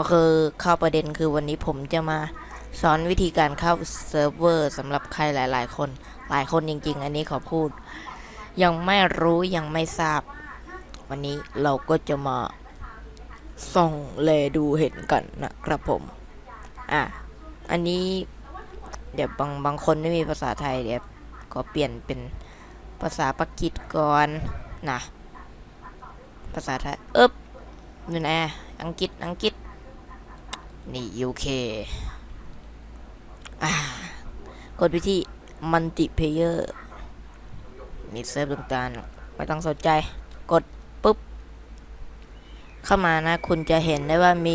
ก็คือเข้าประเด็นคือวันนี้ผมจะมาสอนวิธีการเข้าเซิร์ฟเวอร์สำหรับใครหลาย ๆ คน หลายคนจริง ๆ อันนี้ขอพูด ยังไม่รู้ยังไม่ทราบ วันนี้เราก็จะมาส่องเลดูเห็นกันนะครับผม อะ อันนี้ เดี๋ยวบางบางคนไม่มีภาษาไทยเดี๋ยวขอเปลี่ยนเป็นภาษาปากีสก่อนนะภาษาไทยเอ๊บนี่นอังกฤษอังกฤษ นี่ UK กดไปที่ multiplayer มีเซิร์ฟต่างๆไม่ต้องสนใจ กดปุ๊บ เข้ามานะ คุณจะเห็นได้ว่ามี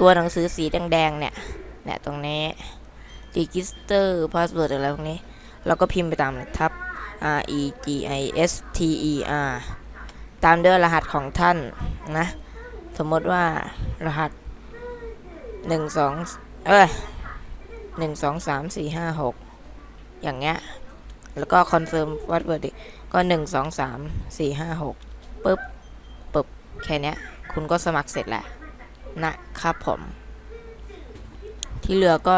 ตัวหนังสือสีแดงๆ เนี่ยเนี่ยตรงนี้ register password อะไรพวกนี้ เราก็พิมพ์ไปตามเลยทับ r e g i s t e r ตามด้วยรหัสของท่านนะ สมมติว่ารหัส หนึ่งสองเอ้ยหนึ่งสองสามสี่ห้าหกอย่างเงี้ย แล้วก็คอนเฟิร์มวัดเวิร์ดก็หนึ่งสองสามสี่ห้าหกปึ๊บปึ๊บแค่เนี้ย คุณก็สมัครเสร็จแหละนะครับผม ที่เหลือก็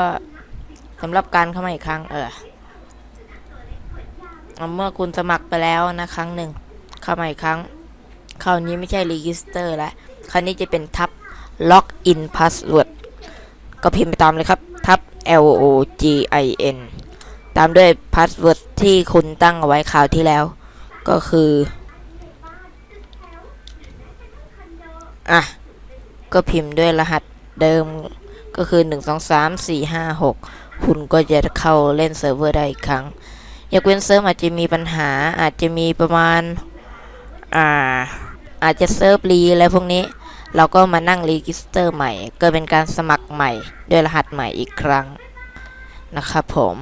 สำหรับการเข้ามาอีกครั้ง เออเอาเมื่อคุณสมัครไปแล้วนะครั้งหนึ่งเข้ามาอีกครั้ง คราวนี้ไม่ใช่ register แล้ว คราวนี้จะเป็นทับ login password ก็พิ ก็พิมพ์ไปตามเลยครับ ทับ l o g i n ตามด้วย password ที่คุณตั้งเอาไว้คราวที่แล้ว ก็คือ อะ ก็พิมพ์ด้วยรหัสเดิมก็คือ 1 2 3 4 5 6 คุณก็จะเข้าเล่นเซิร์ฟเวอร์ได้อีกครั้งอยากเว้นเซิร์ฟอาจจะมีปัญหาอาจจะมีประมาณ อ่า อาจจะเซิร์ฟรีอะไรพวกนี้ เราก็มานั่งรีจิสเตอร์ใหม่ ก็เป็นการสมัครใหม่ด้วยรหัสใหม่อีกครั้งนะครับผม